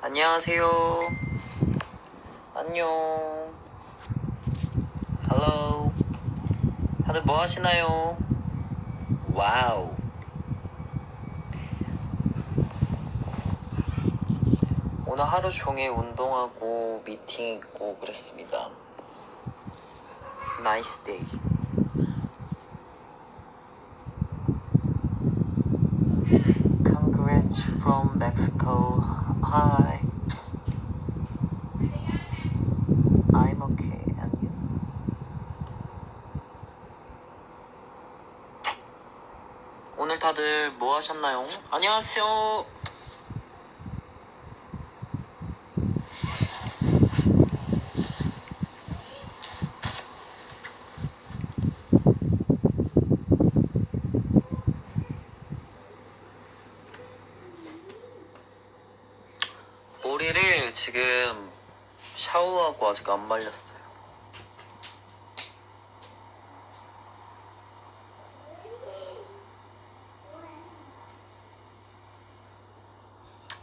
안녕하세요. 안녕. Hello. 다들 뭐 하시나요? 와우. 오늘 하루 종일 운동하고 미팅 있고 그랬습니다. Nice day. Congrats from Mexico. Hi. I'm okay. And you? 오늘 다들 뭐 하셨나요? 안녕하세요. 머리를 지금 아직 안 말렸어요.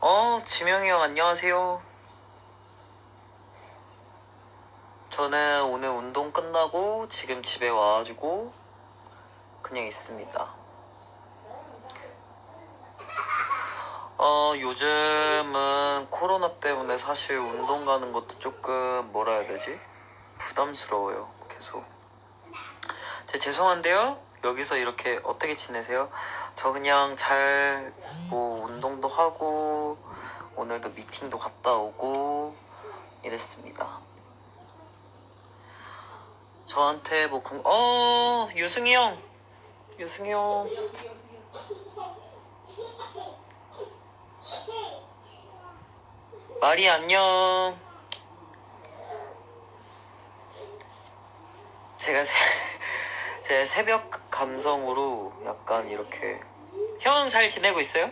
어, 지명이 형 안녕하세요. 저는 오늘 운동 끝나고 지금 집에 와가지고 그냥 있습니다. 어, 요즘은 코로나 때문에 사실 운동 가는 것도 조금 뭐라 해야 되지? 부담스러워요, 계속. 제 죄송한데요? 여기서 이렇게 어떻게 지내세요? 저 그냥 잘, 뭐, 운동도 하고, 오늘도 미팅도 갔다 오고, 이랬습니다. 저한테 뭐, 궁, 어, 유승이 형! 유승이 형. 마리 안녕. 제가 새, 제 새벽 감성으로 약간 이렇게 형잘 지내고 있어요?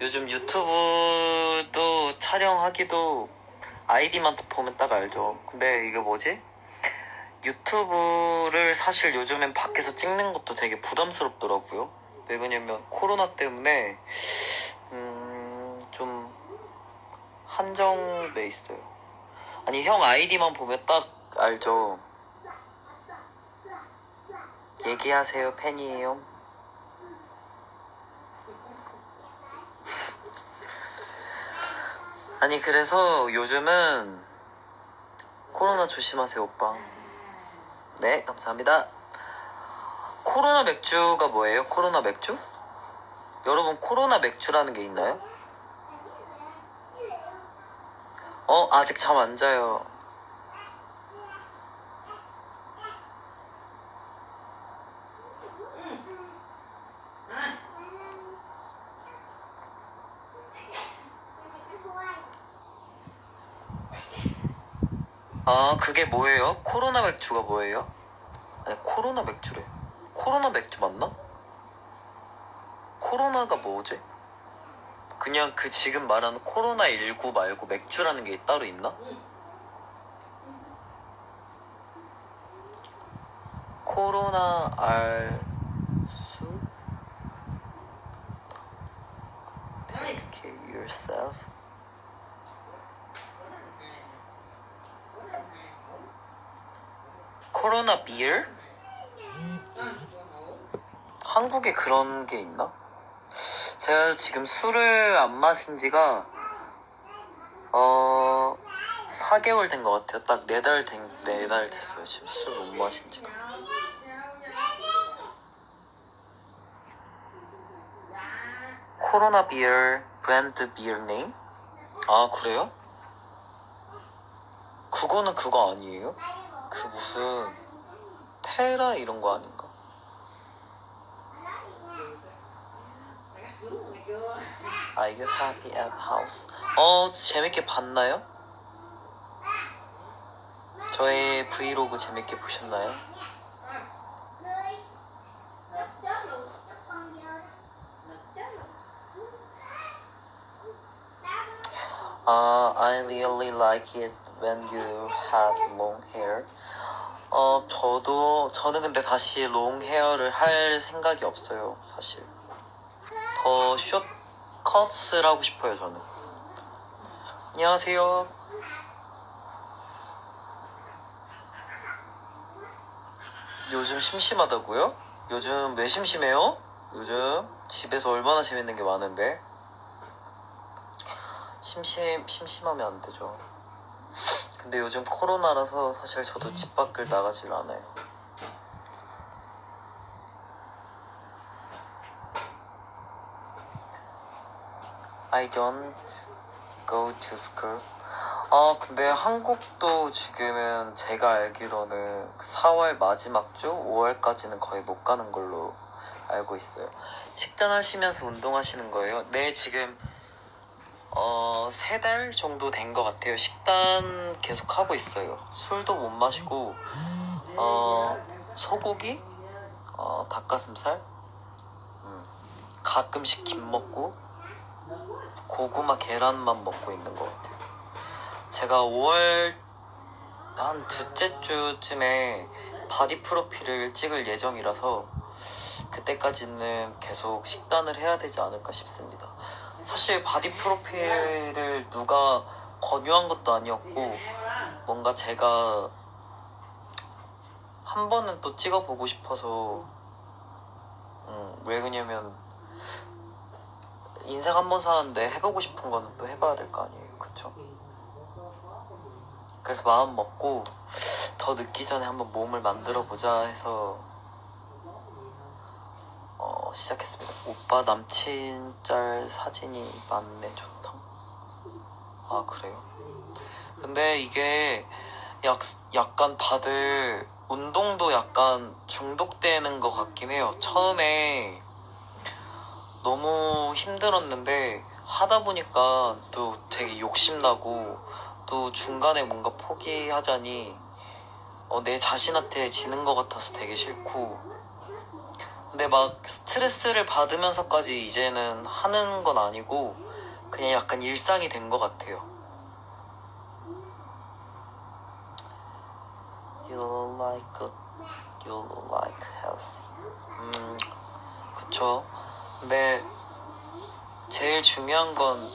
요즘 유튜브도 촬영하기도 아이디만 보면 딱 알죠. 근데 이게 뭐지? 유튜브를 사실 요즘엔 밖에서 찍는 것도 되게 부담스럽더라고요. 왜 그러냐면 코로나 때문에 음, 좀 한정돼 있어요. 아니 형 아이디만 보면 딱 알죠. 얘기하세요 팬이에요. 아니 그래서 요즘은 코로나 조심하세요 오빠. 네 감사합니다. 코로나 맥주가 뭐예요? 코로나 맥주? 여러분 코로나 맥주라는 게 있나요? 어 아직 잠 안 자요. 아 그게 뭐예요? 코로나 맥주가 뭐예요? 아니 코로나 맥주래. 코로나 맥주 맞나? 코로나가 뭐지? 그냥 그 지금 말하는 코로나 19 말고 맥주라는 게 따로 있나? 코로나 알수 Take yourself. 코로나 비어? 한국에 그런 게 있나? 제가 지금 술을 안 마신 지가 어 4개월 된 것 같아요. 딱 4달 된, 4달 됐어요. 지금 술 못 마신 지가. 코로나 비어 브랜드 비어 네임? 아 그래요? 그거는 그거 아니에요? 그 무슨 테라 이런 거 아닌가? 아 이게 하피 앱 하우스 어 재밌게 봤나요? 저의 브이로그 재밌게 보셨나요? 아 I really like it when you have long hair 어 저도 저는 근데 다시 롱 헤어를 할 생각이 없어요 사실 더 숏 컷을 하고 싶어요 저는. 안녕하세요. 요즘 심심하다고요? 요즘 왜 심심해요? 요즘 집에서 얼마나 재밌는 게 많은데 심심 심심하면 안 되죠. 근데 요즘 코로나라서 사실 저도 집 밖을 나가질 않아요. I don't go to school. 아, 근데 한국도 지금은 제가 알기로는 4월 마지막 주 5월까지는 거의 못 가는 걸로 알고 있어요. 식단하시면서 운동하시는 거예요? 네, 지금 어, 세 달 정도 된 것 같아요. 식단 계속 하고 있어요. 술도 못 마시고, 어, 소고기, 어, 닭가슴살, 음, 가끔씩 김 먹고, 고구마 계란만 먹고 있는 것 같아요. 제가 5월 한 둘째 주쯤에 바디 프로필을 찍을 예정이라서 그때까지는 계속 식단을 해야 되지 않을까 싶습니다. 사실 바디 프로필을 누가 권유한 것도 아니었고 뭔가 제가 한 번은 또 찍어보고 싶어서 음, 왜 그러냐면 인생 한 번 사는데 해보고 싶은 거는 또 해봐야 될 거 아니에요 그쵸? 그래서 마음 먹고 더 늦기 전에 한번 몸을 만들어 보자 해서 어, 시작했습니다. 오빠 남친 짤 사진이 많네 좋다. 아 그래요? 근데 이게 약, 약간 다들 운동도 약간 중독되는 것 같긴 해요. 처음에 너무 힘들었는데 하다 보니까 또 되게 욕심나고 또 중간에 뭔가 포기하자니 어, 내 자신한테 지는 것 같아서 되게 싫고 근데 막 스트레스를 받으면서까지 이제는 하는 건 아니고 그냥 약간 일상이 된 것 같아요. You like good, you like healthy. 음, 그쵸. 근데 제일 중요한 건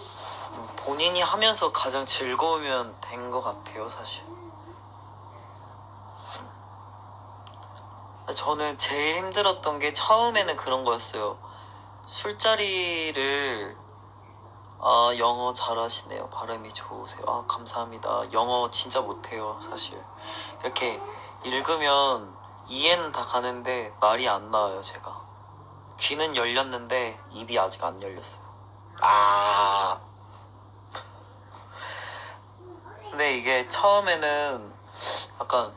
본인이 하면서 가장 즐거우면 된 것 같아요, 사실. 저는 제일 힘들었던 게 처음에는 그런 거였어요. 술자리를 아 영어 잘하시네요. 발음이 좋으세요. 아 감사합니다. 영어 진짜 못해요, 사실. 이렇게 읽으면 이해는 다 가는데 말이 안 나와요, 제가. 귀는 열렸는데 입이 아직 안 열렸어요. 아. 근데 이게 처음에는 약간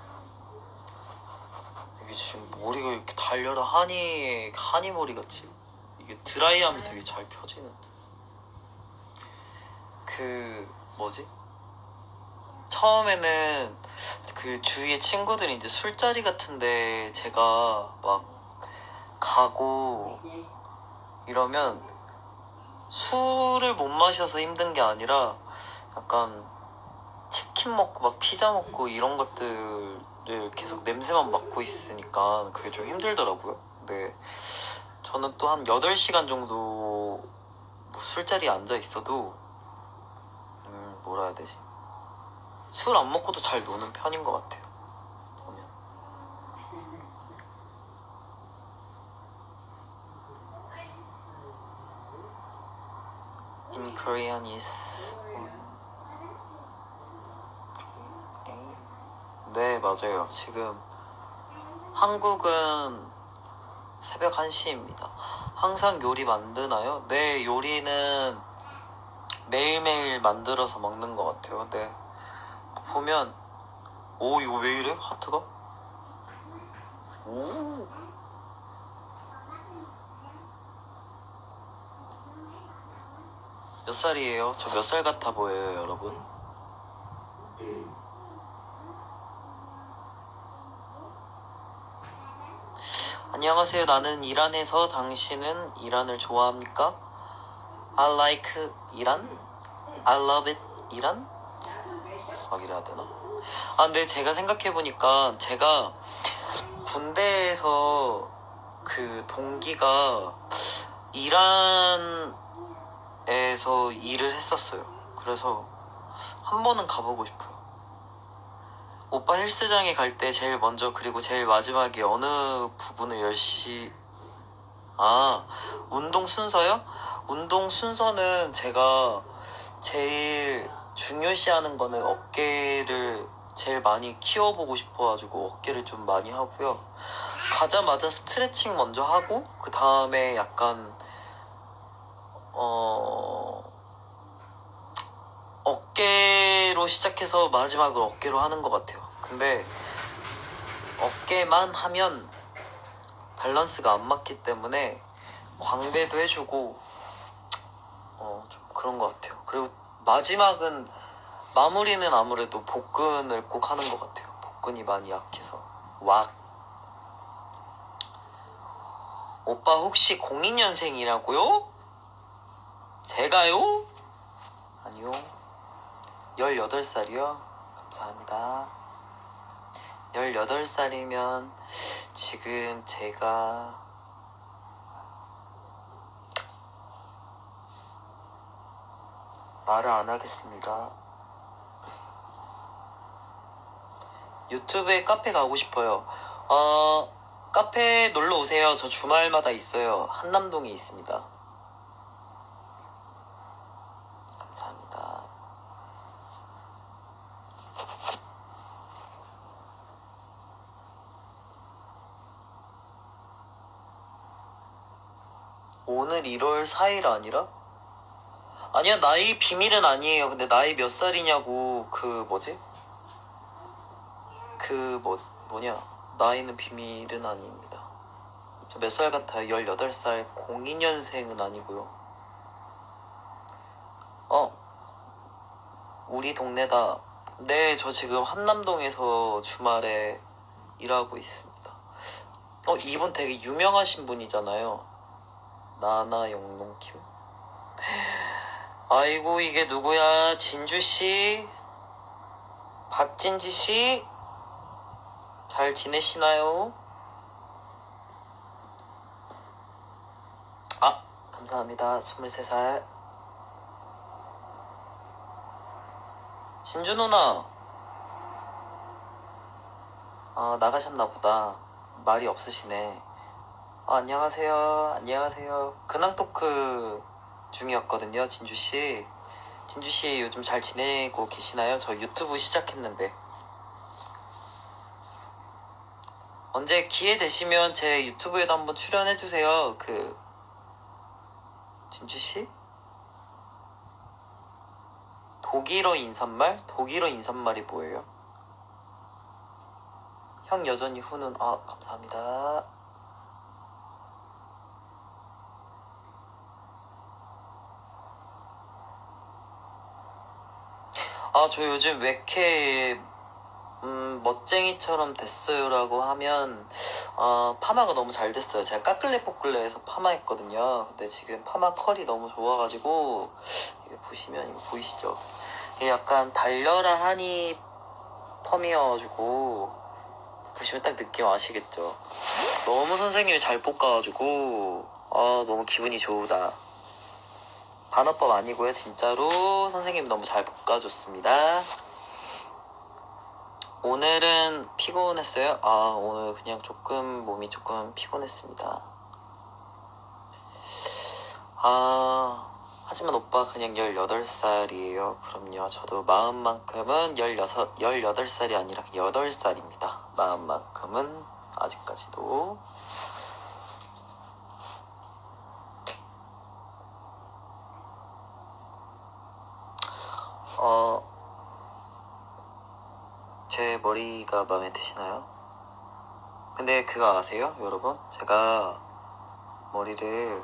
이게 지금 머리가 이렇게 달려라 하니 하니 머리 같지 이게 드라이하면 되게 잘 펴지는데 그 뭐지 처음에는 그 주위에 친구들이 이제 술자리 같은데 제가 막 가고 이러면 술을 못 마셔서 힘든 게 아니라 약간 치킨 먹고 막 피자 먹고 이런 것들을 계속 냄새만 맡고 있으니까 그게 좀 힘들더라고요. 근데 저는 또 한 8시간 정도 뭐 술자리에 앉아 있어도 음, 뭐라 해야 되지? 술 안 먹고도 잘 노는 편인 것 같아요. 보면. In Korean is 네, 맞아요. 지금 한국은 새벽 1시입니다. 항상 요리 만드나요? 네, 요리는 매일매일 만들어서 먹는 것 같아요. 네. 보면, 오, 이거 왜 이래? 하트가? 오. 몇 살이에요? 저 몇 살 같아 보여요, 여러분? 안녕하세요. 나는 이란에서 당신은 이란을 좋아합니까? I like 이란? I love it 이란? 막 이래야 되나? 아 근데 제가 생각해보니까 제가 군대에서 그 동기가 이란 에 에서 일을 했었어요. 그래서 한 번은 가보고 싶어요. 오빠 헬스장에 갈 때 제일 먼저 그리고 제일 마지막에 어느 부분을 열시 아 운동 순서요? 운동 순서는 제가 제일 중요시하는 거는 어깨를 제일 많이 키워보고 싶어가지고 어깨를 좀 많이 하고요. 가자마자 스트레칭 먼저 하고 그 다음에 약간 어 어깨로 시작해서 마지막으로 어깨로 하는 것 같아요. 근데 어깨만 하면 밸런스가 안 맞기 때문에 광배도 해주고 어 좀 그런 것 같아요. 그리고 마지막은 마무리는 아무래도 복근을 꼭 하는 것 같아요. 복근이 많이 약해서 왁 오빠 혹시 02년생이라고요? 제가요? 아니요. 18살이요? 감사합니다. 18살이면 지금 제가 말을 안 하겠습니다. 유튜브에 카페 가고 싶어요. 어, 카페 놀러 오세요. 저 주말마다 있어요. 한남동에 있습니다. 오늘 1월 4일 아니라? 아니야, 나이 비밀은 아니에요. 근데 나이 몇 살이냐고, 그, 뭐지? 그, 뭐, 뭐냐. 나이는 비밀은 아닙니다. 저 몇 살 같아요? 18살, 02년생은 아니고요. 어, 우리 동네다. 네, 저 지금 한남동에서 주말에 일하고 있습니다. 어, 이분 되게 유명하신 분이잖아요. 나나 영농킴. 아이고, 이게 누구야? 진주씨? 박진지씨? 잘 지내시나요? 아, 감사합니다. 23살. 진주 누나. 아, 나가셨나 보다. 말이 없으시네. 아, 안녕하세요. 안녕하세요. 근황 토크 중이었거든요, 진주 씨. 진주 씨 요즘 잘 지내고 계시나요? 저 유튜브 시작했는데. 언제 기회 되시면 제 유튜브에도 한번 출연해 주세요. 그 진주 씨? 독일어 인사말? 독일어 인사말이 뭐예요? 형 여전히 후는 아 감사합니다. 아 저 요즘 왜 이렇게 음, 멋쟁이처럼 됐어요라고 하면 어, 파마가 너무 잘 됐어요. 제가 까끌레 포끌레에서 파마했거든요. 근데 지금 파마 컬이 너무 좋아가지고 이게 보시면 이거 보이시죠? 이게 약간 달려라 하니 펌이어가지고 보시면 딱 느낌 아시겠죠? 너무 선생님이 잘 볶아가지고 아 너무 기분이 좋다. 반어법 아니고요. 진짜로 선생님 너무 잘 볶아줬습니다. 오늘은 피곤했어요? 아, 오늘 그냥 조금 몸이 조금 피곤했습니다. 아, 하지만 오빠 그냥 18살이에요. 그럼요. 저도 마음만큼은 16, 18살이 아니라 8살입니다. 마음만큼은 아직까지도. 어, 제 머리가 마음에 드시나요? 근데 그거 아세요, 여러분? 제가 머리를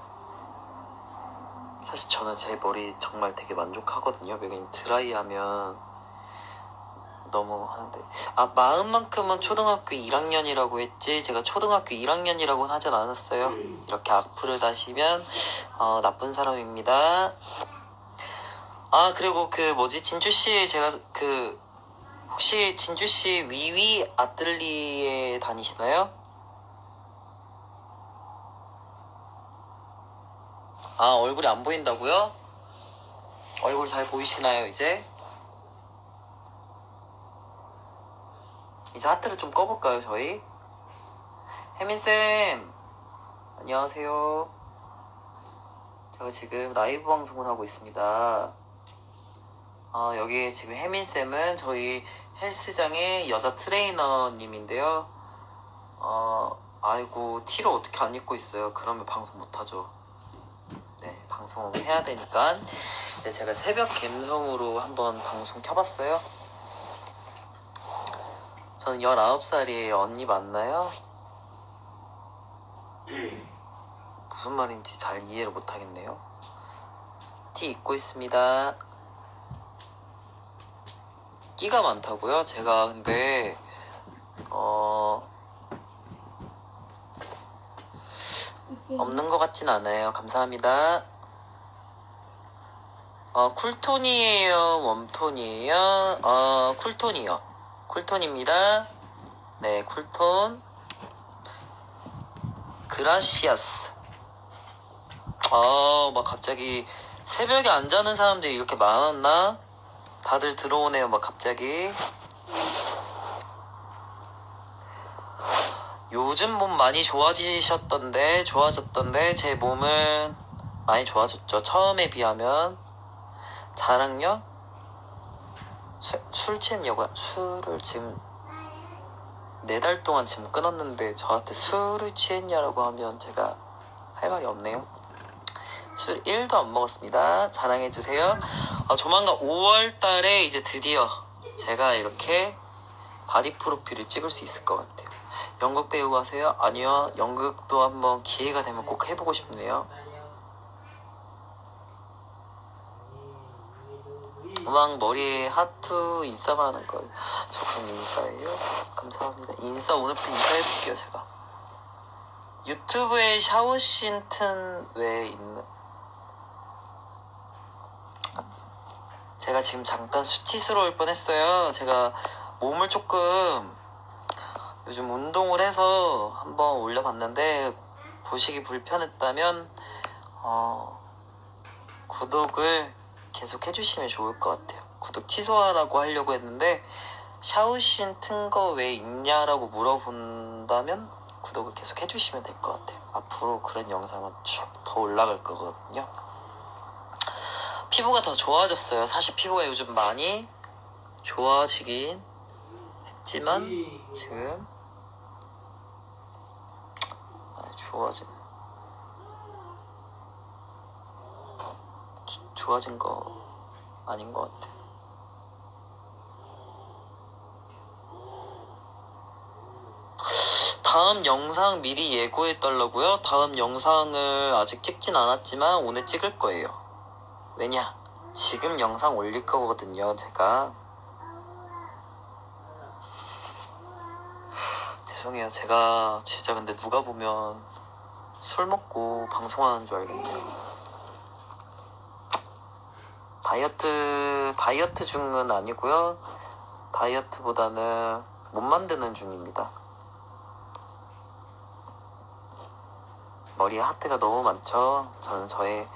사실 저는 제 머리 정말 되게 만족하거든요. 왜냐면 드라이하면 너무 하는데 아 마음만큼은 초등학교 1학년이라고 했지 제가 초등학교 1학년이라고는 하진 않았어요. 이렇게 악플을 다시면 어, 나쁜 사람입니다. 아 그리고 그 뭐지 진주 씨 제가 그 혹시 진주 씨 위위 아뜰리에 다니시나요? 아 얼굴이 안 보인다고요? 얼굴 잘 보이시나요, 이제? 이제 하트를 좀 꺼볼까요, 저희? 혜민쌤! 안녕하세요. 제가 지금 라이브 방송을 하고 있습니다. 아, 여기 지금 혜민쌤은 저희 헬스장의 여자 트레이너님인데요. 어, 아이고, 티를 어떻게 안 입고 있어요? 그러면 방송 못하죠. 네, 방송을 해야 되니까. 네, 제가 새벽 갬성으로 한번 방송 켜봤어요. 저는 19살이에요. 언니 맞나요? 무슨 말인지 잘 이해를 못하겠네요. 티 입고 있습니다. 끼가 많다고요? 제가 근데 어 없는 것 같진 않아요. 감사합니다. 어 쿨톤이에요, 웜톤이에요. 어 쿨톤이요. 쿨톤입니다. 네, 쿨톤. 그라시아스. 아, 막 갑자기 새벽에 안 자는 사람들이 이렇게 많았나? 다들 들어오네요, 막 갑자기. 요즘 몸 많이 좋아지셨던데, 좋아졌던데, 제 몸은 많이 좋아졌죠. 처음에 비하면. 자랑요? 술, 술 취했냐고요? 술을 지금 네 달 동안 지금 끊었는데 저한테 술을 취했냐라고 하면 제가 할 말이 없네요. 술 1도 안 먹었습니다. 자랑해주세요. 아, 조만간 5월 달에 이제 드디어 제가 이렇게 바디 프로필을 찍을 수 있을 것 같아요. 연극 배우 하세요? 아니요. 연극도 한번 기회가 되면 꼭 해보고 싶네요. 음악 머리에 하트 인싸만 하는 거. 저 그럼 인싸예요? 감사합니다. 인싸 오늘부터 인싸해볼게요, 제가. 유튜브에 샤워씬 튼왜 있는? 제가 지금 잠깐 수치스러울 뻔했어요. 제가 몸을 조금 요즘 운동을 해서 한번 올려봤는데 보시기 불편했다면 어, 구독을 계속 해주시면 좋을 것 같아요. 구독 취소하라고 하려고 했는데 샤오신 튼 거 왜 있냐라고 물어본다면 구독을 계속 해주시면 될 것 같아요. 앞으로 그런 영상은 쭉 더 올라갈 거거든요. 피부가 더 좋아졌어요. 사실 피부가 요즘 많이 좋아지긴 했지만 지금 많이 좋아진 조- 좋아진 거 아닌 것 같아. 다음 영상 미리 예고해 달라고요? 다음 영상을 아직 찍진 않았지만 오늘 찍을 거예요. 왜냐? 지금 영상 올릴 거거든요, 제가. 죄송해요. 제가 진짜 근데 누가 보면 술 먹고 방송하는 줄 알겠네요. 다이어트 다이어트 중은 아니고요. 다이어트보다는 못 만드는 중입니다. 머리에 하트가 너무 많죠. 저는 저의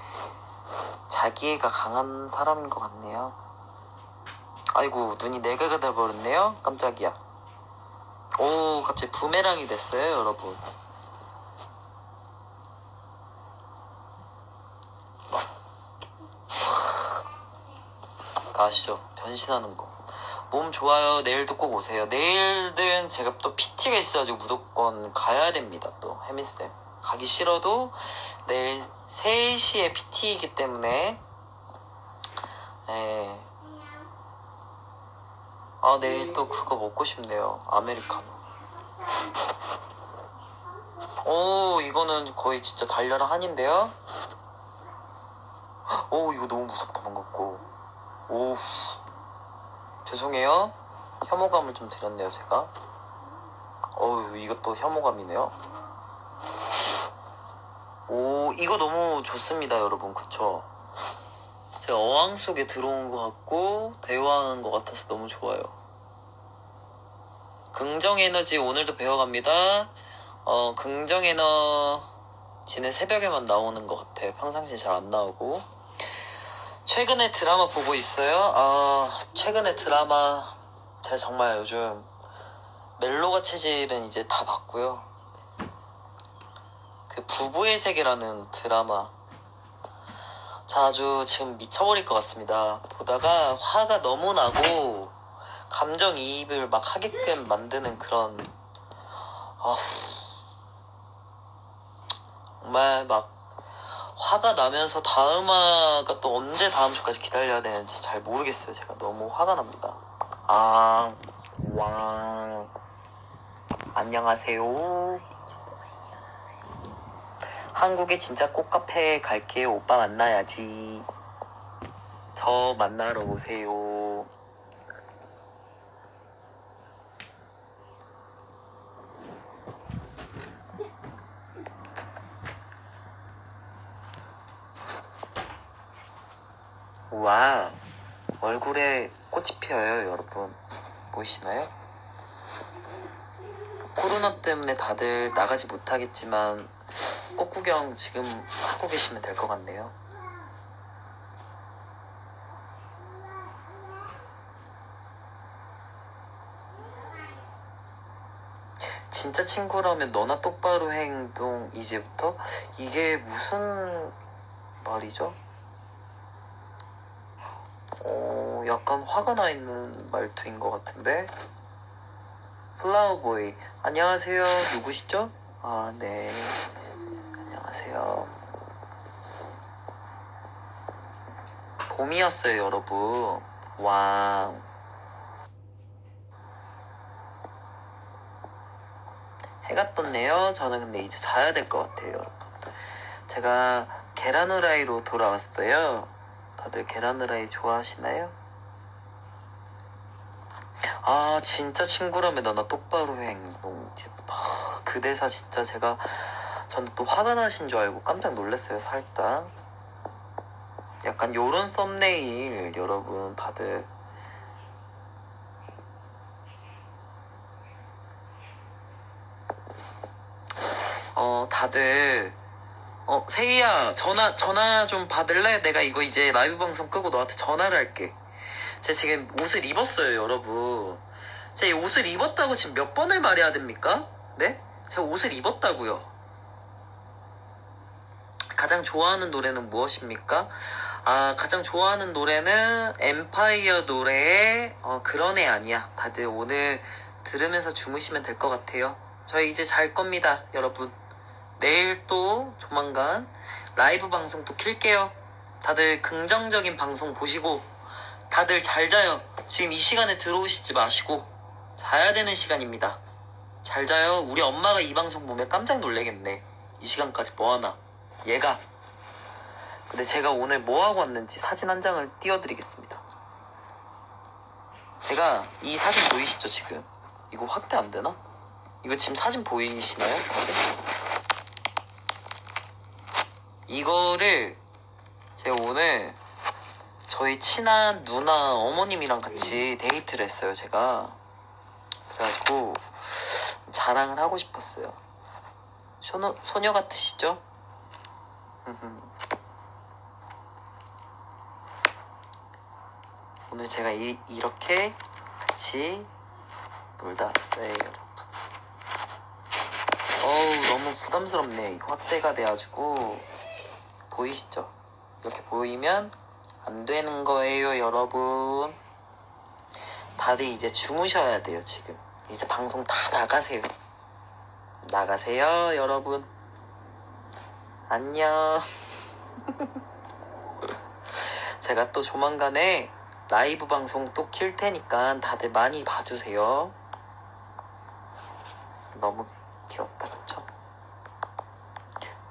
자기애가 강한 사람인 것 같네요. 아이고 눈이 네 개가 돼버렸네요. 깜짝이야. 오 갑자기 부메랑이 됐어요, 여러분. 아시죠? 변신하는 거. 몸 좋아요. 내일도 꼭 오세요. 내일은 제가 또 PT가 있어가지고 무조건 가야 됩니다. 또 혜미쌤. 가기 싫어도 내일 3시에 PT이기 때문에 예. 아 내일 또 그거 먹고 싶네요. 아메리카노. 오 이거는 거의 진짜 달려라 한인데요. 오 이거 너무 무섭다 반갑고. 오우 죄송해요 혐오감을 좀 드렸네요 제가 어우 이것도 혐오감이네요 오 이거 너무 좋습니다 여러분. 그쵸? 제가 어항 속에 들어온 것 같고 대화하는 것 같아서 너무 좋아요. 긍정 에너지 오늘도 배워갑니다. 어 긍정 에너지는 새벽에만 나오는 것 같아요. 평상시에 잘안 나오고. 최근에 드라마 보고 있어요? 아, 최근에 드라마. 제가 정말 요즘 멜로가 체질은 이제 다 봤고요. 그 부부의 세계라는 드라마 자, 아주 지금 미쳐버릴 것 같습니다. 보다가 화가 너무 나고 감정 이입을 막 하게끔 만드는 그런 아후 정말 막 화가 나면서 다음화가 또 언제 다음 주까지 기다려야 되는지 잘 모르겠어요. 제가 너무 화가 납니다. 아, 왕. 안녕하세요. 한국에 진짜 꽃카페 갈게요. 오빠 만나야지. 저 만나러 오세요. 와, 얼굴에 꽃이 피어요, 여러분. 보이시나요? 코로나 때문에 다들 나가지 못하겠지만 꽃 구경 지금 하고 계시면 될 것 같네요. 진짜 친구라면 너나 똑바로 행동 이제부터 이게 무슨 말이죠? 어, 약간 화가 나 있는 말투인 것 같은데. 플라워보이, 안녕하세요. 누구시죠? 아, 네. 안녕하세요. 봄이었어요, 여러분. 와. 해가 떴네요. 저는 근데 이제 자야 될 것 같아요, 여러분. 제가 계란 후라이로 돌아왔어요. 다들 계란 후라이 좋아하시나요? 아 진짜 친구라면 너나 똑바로 해 행동 아, 그 대사 진짜 제가 저는 또 화가 나신 줄 알고 깜짝 놀랐어요 살짝 약간 요런 썸네일 여러분 다들 어 다들 어 세희야 전화 전화 좀 받을래? 내가 이거 이제 라이브 방송 끄고 너한테 전화를 할게. 제가 지금 옷을 입었어요, 여러분. 제가 이 옷을 입었다고 지금 몇 번을 말해야 됩니까? 네? 제가 옷을 입었다고요. 가장 좋아하는 노래는 무엇입니까? 아, 가장 좋아하는 노래는 엠파이어 노래의 어, 그런 애 아니야. 다들 오늘 들으면서 주무시면 될 것 같아요. 저희 이제 잘 겁니다, 여러분. 내일 또 조만간 라이브 방송 또 킬게요. 다들 긍정적인 방송 보시고 다들 잘 자요. 지금 이 시간에 들어오시지 마시고 자야 되는 시간입니다. 잘 자요. 우리 엄마가 이 방송 보면 깜짝 놀래겠네. 이 시간까지 뭐 하나? 얘가. 근데 제가 오늘 뭐 하고 왔는지 사진 한 장을 띄워드리겠습니다. 제가 이 사진 보이시죠 지금? 이거 확대 안 되나? 이거 지금 사진 보이시나요? 다들? 이거를 제가 오늘 저희 친한 누나 어머님이랑 같이 데이트를 했어요 제가 그래가지고 자랑을 하고 싶었어요 소녀, 소녀 같으시죠? 오늘 제가 이, 이렇게 같이 놀다 왔어요 여러분 어우 너무 부담스럽네 이거 확대가 돼가지고 보이시죠? 이렇게 보이면 안 되는 거예요, 여러분. 다들 이제 주무셔야 돼요, 지금. 이제 방송 다 나가세요. 나가세요, 여러분. 안녕. 제가 또 조만간에 라이브 방송 또 킬 테니까 다들 많이 봐주세요. 너무 귀엽다, 그쵸?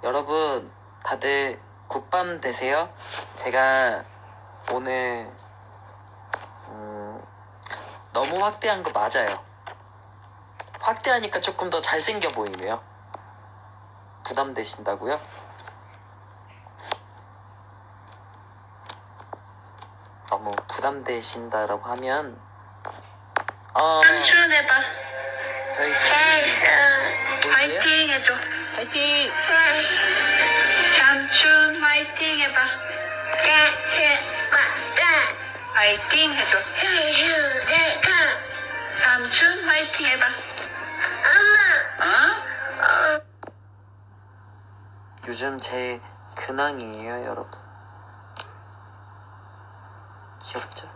여러분, 다들 굿밤 되세요. 제가 오늘 음, 너무 확대한 거 맞아요. 확대하니까 조금 더 잘생겨 보이네요. 부담되신다고요? 너무 부담되신다라고 하면 어 삼촌 해봐. 저희 네. 화이팅 해줘. 파이팅! 삼촌 화이팅 해봐. 네. 화이팅 해줘. 삼촌 화이팅 해봐. 엄마 어? 요즘 제 근황이에요, 여러분. 귀엽죠?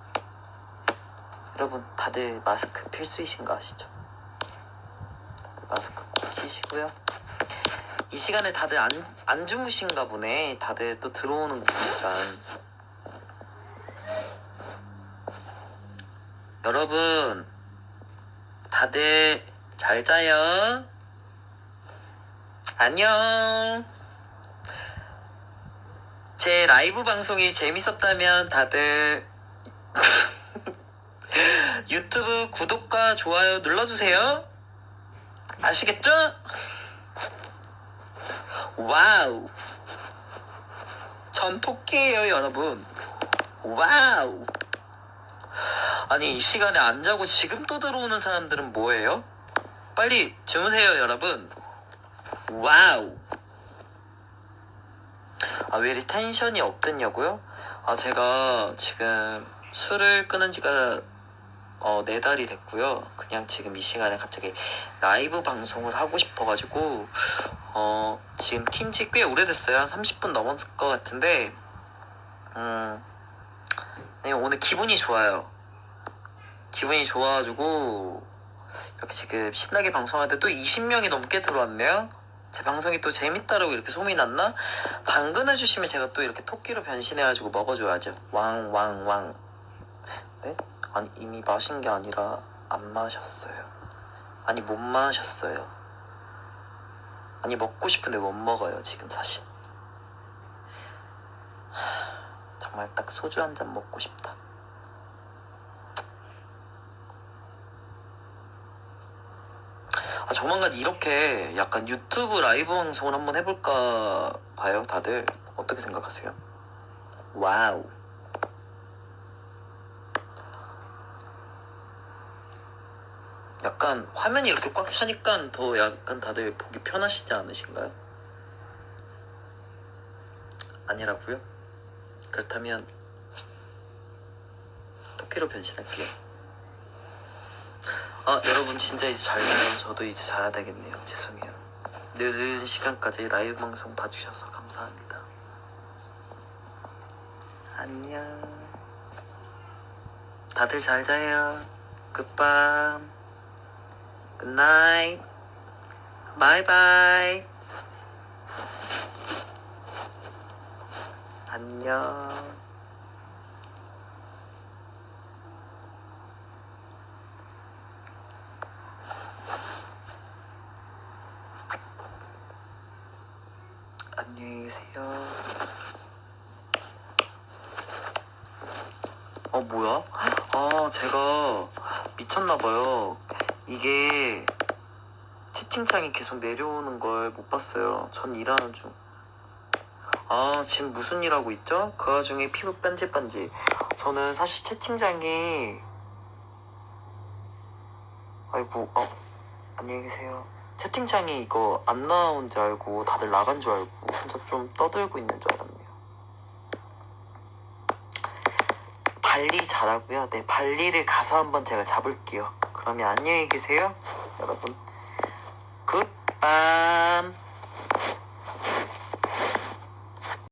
여러분, 다들 마스크 필수이신 거 아시죠? 다들 마스크 꼭 끼시고요. 이 시간에 다들 안, 안 주무신가 보네. 다들 또 들어오는 거 보니까. 여러분, 다들 잘 자요. 안녕. 제 라이브 방송이 재밌었다면 다들 유튜브 구독과 좋아요 눌러주세요. 아시겠죠? 와우. 전 토끼예요, 여러분. 와우. 아니, 이 시간에 안 자고 지금 또 들어오는 사람들은 뭐예요? 빨리 주무세요, 여러분. 와우. 아, 왜 이리 텐션이 없겠냐고요? 아, 제가 지금 술을 끊은 지가 어, 네 달이 됐고요. 그냥 지금 이 시간에 갑자기 라이브 방송을 하고 싶어가지고, 어, 지금 킨지 꽤 오래됐어요. 한 30분 넘었을 것 같은데, 음, 네, 오늘 기분이 좋아요. 기분이 좋아가지고, 이렇게 지금 신나게 방송하는데 또 20명이 넘게 들어왔네요. 제 방송이 또 재밌다라고 이렇게 소문이 났나? 당근을 주시면 제가 또 이렇게 토끼로 변신해가지고 먹어줘야죠. 왕, 왕, 왕. 네? 아니, 이미 마신 게 아니라 안 마셨어요. 아니, 못 마셨어요. 아니, 먹고 싶은데 못 먹어요, 지금 사실. 하, 정말 딱 소주 한 잔 먹고 싶다. 아, 조만간 이렇게 약간 유튜브 라이브 방송을 한번 해볼까 봐요, 다들. 어떻게 생각하세요? 와우. 약간 화면이 이렇게 꽉 차니까 더 약간 다들 보기 편하시지 않으신가요? 아니라고요? 그렇다면 토끼로 변신할게요. 아 여러분 진짜 이제 잘 자요. 저도 이제 자야 되겠네요. 죄송해요. 늦은 시간까지 라이브 방송 봐주셔서 감사합니다. 안녕. 다들 잘 자요. 굿밤. 굿나잇. 바이바이. 안녕. 안녕히 계세요. 어, 뭐야? 아, 제가 미쳤나봐요. 이게 채팅창이 계속 내려오는 걸 못 봤어요. 전 일하는 중. 아, 지금 무슨 일 하고 있죠? 그 와중에 피부 반질반질. 저는 사실 채팅창이 아이고, 어, 안녕히 계세요. 채팅창이 이거 안 나온 줄 알고 다들 나간 줄 알고 혼자 좀 떠들고 있는 줄 알았네요. 발리 잘하고요. 네, 발리를 가서 한번 제가 잡을게요. 그러면 안녕히 계세요, 여러분. 굿밤.